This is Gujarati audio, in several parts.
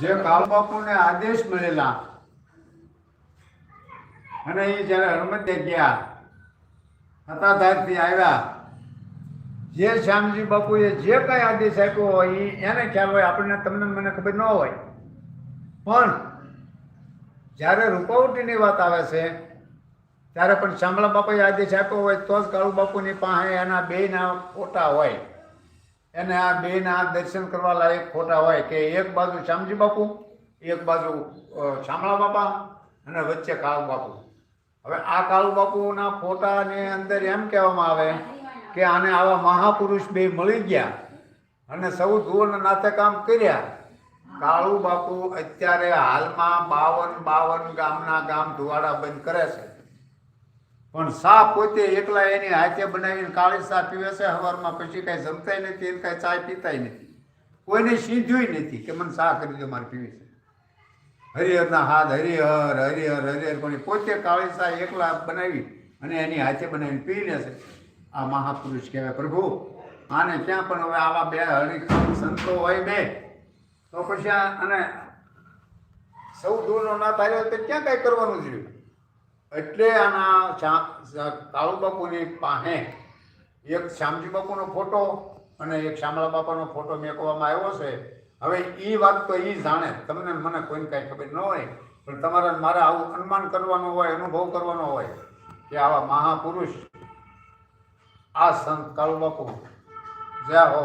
જે કાળુ બાપુને આદેશ મળેલા અને એ જ્યારે હનુમતે ગયા, હતાધારથી આવ્યા, જે શ્યામજી બાપુએ જે કઈ આદેશ આપ્યો હોય એ એને ખ્યાલ હોય, આપણને તમને મને ખબર ન હોય. પણ જ્યારે રૂપાવટીની વાત આવે છે, ત્યારે પણ શામળા બાપાએ આદેશ આપ્યો હોય તો જ કાળુ બાપુની પાસે એના બેયના ફોટા હોય. એને આ બેના દર્શન કરવા લાયક ફોટા હોય કે એક બાજુ શ્યામજી બાપુ, એક બાજુ શામળા બાપા અને વચ્ચે કાળુ બાપુ. હવે આ કાળુ બાપુના ફોટાની અંદર એમ કહેવામાં આવે કે આને આવા મહાપુરુષ બે મળી ગયા અને સૌ ધુવન નાથે કામ કર્યા. કાળુ બાપુ અત્યારે હાલમાં બાવન બાવન ગામના ગામ ધુવાડા બંધ કરે છે. પણ સા પોતે એકલા એની હાથે બનાવીને કાળી સા પીવે છે, હવારમાં પછી કાંઈ જમતાય નથી એને કાંઈ ચાય પીતાય નથી. કોઈને સીધ્યું નથી કે મને સા કરી દો મારે પીવી છે. હરિહરના હાથ હરિહર હરિહર હરિહર એ પોતે કાળી સા એકલા બનાવી અને એની હાથે બનાવીને પીને છે. આ મહાપુરુષ કહેવાય, પ્રભુ, આને ક્યાં પણ હવે આવા બે હરિખામ સંતો હોય બે તો પછી અને સૌ દૂરનો ના થાય તો ક્યાં કાંઈ કરવાનું થયું એટલે આના કાળુ બાપુની પાસે એક શ્યામજી બાપુનો ફોટો અને એક શ્યામલા બાપાનો ફોટો મેકવામાં આવ્યો છે. હવે એ વાત તો એ જાણે. તમને મને કોઈને કાંઈ ખબર ન હોય, પણ તમારે મારે આવું અનુમાન કરવાનું હોય, અનુભવ કરવાનો હોય કે આવા મહાપુરુષ, આ સંત કાળુ બાપુ જ્યાં હો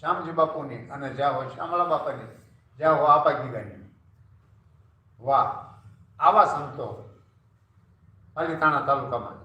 શ્યામજી બાપુની અને જ્યાં હો શ્યામલા બાપાની, જ્યાં હો આપા ગીગાની. વાહ. આવા સંતો પાલીતાણા તાલુકામાં.